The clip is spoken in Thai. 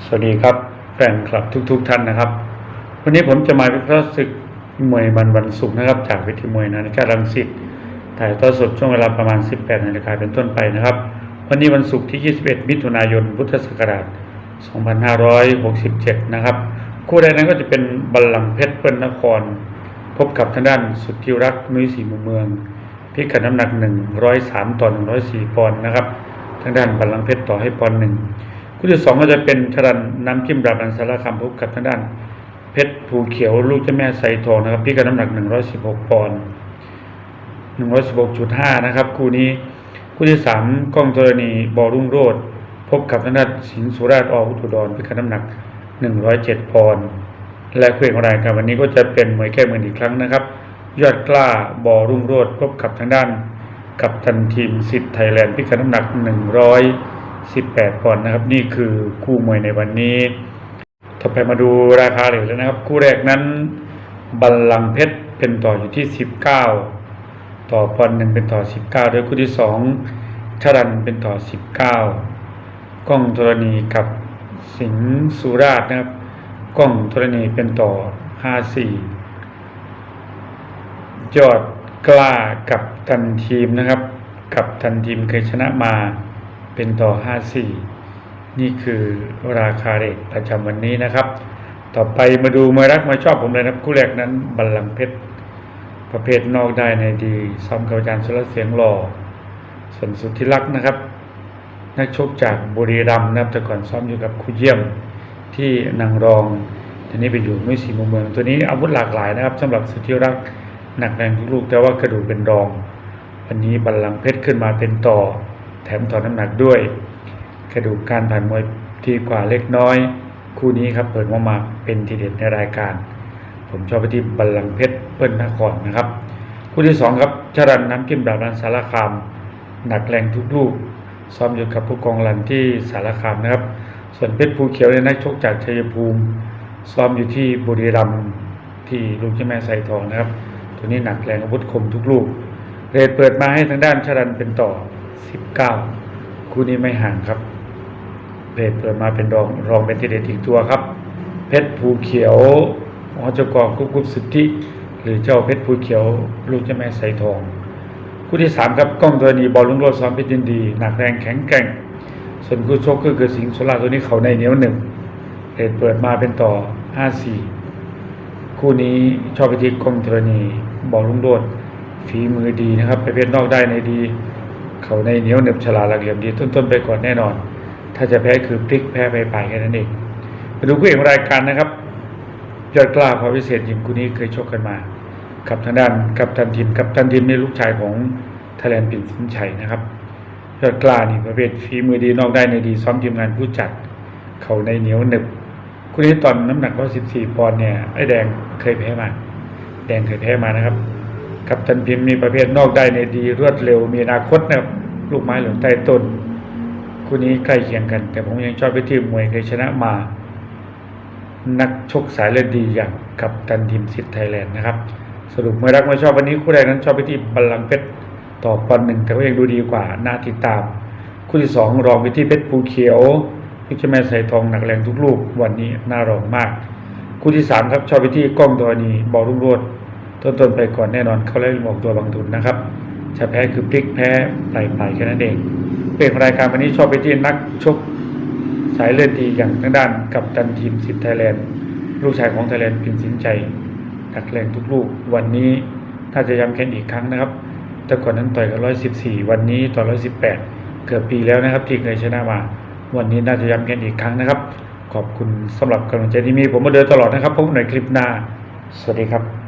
สวัสดีครับแฟนคลับทุกๆท่านนะครับ วันนี้ผมจะมาวิเคราะห์ศึกมวยมันวันศุกร์นะครับ จากเวทีมวยนาฬิการังสิตถ่ายทอดสดช่วงเวลาประมาณ 18นาฬิกาเป็นต้นไปนะครับ วันนี้วันศุกร์ที่ 21 มิถุนายนพุทธศักราช 2567 นะครับ คู่ใดนั้นก็จะเป็นบัลลังก์เพชรเปิ้ลนคร พบกับทางด้านสุดที่รักนุ้ยสีมุมเมืองพิกัดน้ำหนัก 103ต่อ104ปอนด์นะครับทางด้านบัลลังก์เพชรต่อให้ปอนด์หนึ่ง คู่ที่สองก็จะเป็นชรันน้ำจิ้มดาบันสารคามพบกับทางด้าน เพชรภูเขียวลูกเจ้าแม่ไซทองนะครับพี่กับน้ำหนัก 116 ปอนด์116.5 นะครับ คู่นี้คู่ที่สามกล้องธรณีบอรุ่งโรดพบกับทางด้านสิงห์สุราษฎร์ออุทุดรพี่กับน้ำหนัก 107 ปอนด์และคู่เอกของรายการวันนี้ก็จะเป็นมวยแก้มืออีกครั้งนะครับ ยอดกล้าบอรุ่งโรดพบกับทางด้าน กับทันทีมสิทธิ์ไทยแลนด์พิกัดน้ำหนัก 18ปอนด์นะครับ นี่คือคู่มวยในวันนี้ต่อไปมาดูราคาเหรียญแล้วนะครับ คู่แรกนั้นบัลลังเพชรเป็นต่ออยู่ที่ 19 ต่อปอนด์หนึ่งเป็นต่อ 19โดยคู่ที่สองชรันเป็นต่อ 19 ก้องธรณีกับสิงห์สุราษฎร์นะครับ ก้องธรณีเป็นต่อ 54 ยอดกล้ากับทันทีมนะครับ กับทันทีมเคยชนะมา เป็นต่อ 54 นี่คือราคาเรทประจำวันนี้นะครับ ต่อไปมาดูมวยรักมวยชอบผมเลยนะครับคู่แรกนั้นบัลลังเพชรประเภทนอกได้ในดีซ้อมกับอาจารย์สุรเสียงหล่อส่วนสุที่รักนะครับ นักชกจากบุรีรัมย์นะครับแต่ก่อนซ้อมอยู่กับครูเยี่ยมที่นางรองทีนี้ไปอยู่นุ้ยศรีมุมเมือง ตัวนี้อาวุธหลากหลายนะครับสำหรับสุที่รักหนักแรงทุกลูกแต่ว่ากระดูกเป็นรอง วันนี้บัลลังเพชรขึ้นมาเป็นต่อ แถมถอนน้ำหนักด้วย กระดูกการผ่านมวยดีกว่าเล็กน้อย คู่นี้ครับเปิดว่ามาเป็นทีเด็ดในรายการ ผมชอบไปที่บัลลังก์เพชรเปิ้ลนครนะครับ คู่ที่สองครับชรันน้ำกิมดาบันสารคาม หนักแรงทุกลูก ซ้อมอยู่กับผู้กองรันที่สารคามนะครับ ส่วนเพชรภูเขียวในยนักชกจากชัยภูมิ ซ้อมอยู่ที่บุรีรัมย์ที่ลูกเจ้าแม่ไซทองนะครับ ตัวนี้หนักแรงอาวุธคมทุกลูก เรทเปิดมาให้ทางด้านชรันเป็นต่อ 19คู่นี้ไม่ห่างครับเพรเปิดมาเป็นรองรองเป็นทีเด็ดอีกตัวครับ เพชรภูเขียวหอจกรกุ๊บกุ๊บสุทธิ หรือเจ้าเพชรภูเขียว ลูกเจ้าแม่ไสทอง คู่ที่สามครับกล้องตัวนี้บอลลุงโรดซ้อมเพชรยินดี หนักแรงแข็งแกร่ง ส่วนคู่ชกก็คือสิงห์โซลาตัวนี้เขาในเหนียวหนึ่งเพรเปิดมาเป็นต่อ5-4คู่นี้ชอบไปที่กล้องธรณีบอลลุงโรดฝีมือดีนะครับไปเป็นนอกได้ในดี เขาในเหนียวหนึบฉลาดหลักเหลี่ยมดีต้นๆไปก่อนแน่นอน ถ้าจะแพ้คือพลิกแพ้ไปไปแค่นั้นเองมาดูคู่เอกของรายการนะครับ ยอดกล้าพอวิเศษยิมคู่นี้เคยชกกันมากับทางด้านกับทันทีมกับทันทีมนี่ลูกชายของทยแลนปิ่นสินชัยนะครับยอดกล้านี่ประเภทฝีมือดีนอกได้ในดีซ้อมทีมงานผู้จัด เขาในเหนียวหนึบคู่นี้ตอนน้ำหนัก114ปอนด์เนี่ยไอ้แดงเคยแพ้มา แดงเคยแพ้มานะครับกับทันพิมพ์มีประเภทนอกได้ในดีรวดเร็วมีอนาคตนะครับ ลูกไม้หล่นใต้ต้นคู่นี้ใกล้เคียงกัน แต่ผมยังชอบไปที่มวยเคยชนะมา นักชกสายเลือดดีอย่างกับตันทีมสิทธิ์ไทยแลนด์นะครับ สรุปมวยรักมวยชอบวันนี้คู่แรกนั้นชอบไปที่บัลลังเพชรต่อปอนหนึ่งแต่ว่ายังดูดีกว่าน่าติดตาม คู่ที่สองรองไปที่เพชรภูเขียวพิชแม่ใส่ทองหนักแรงทุกลูกวันนี้น่ารองมาก คู่ที่สามครับชอบไปที่กล้องตัวนี้บอลรุ่งโรดต้นๆไปก่อนแน่นอนเขาเล่นหมอกตัวบางทุนนะครับ จะแพ้คือพลิกแพ้ไหลไปแค่นั้นเองเป็นรายการวันนี้ชอบไปที่นักชกสายเลือดดีอย่างทางด้านกับตันทีมสิทธิ์ไทยแลนด์ลูกชายของไทยแลนด์พิมพ์สินใจดักแรงทุกลูก วันนี้ถ้าจะย้ำแค่อีกครั้งนะครับ แต่ก่อนนั้นต่อยกันร้อยสิบสี่วันนี้ต่อร้อยสิบแปดเกือบปีแล้วนะครับที่เคยชนะมา วันนี้น่าจะย้ำแค่อีกครั้งนะครับ ขอบคุณสำหรับกำลังใจที่มีผมมาเดินตลอดนะครับพบกันในคลิปหน้า สวัสดีครับ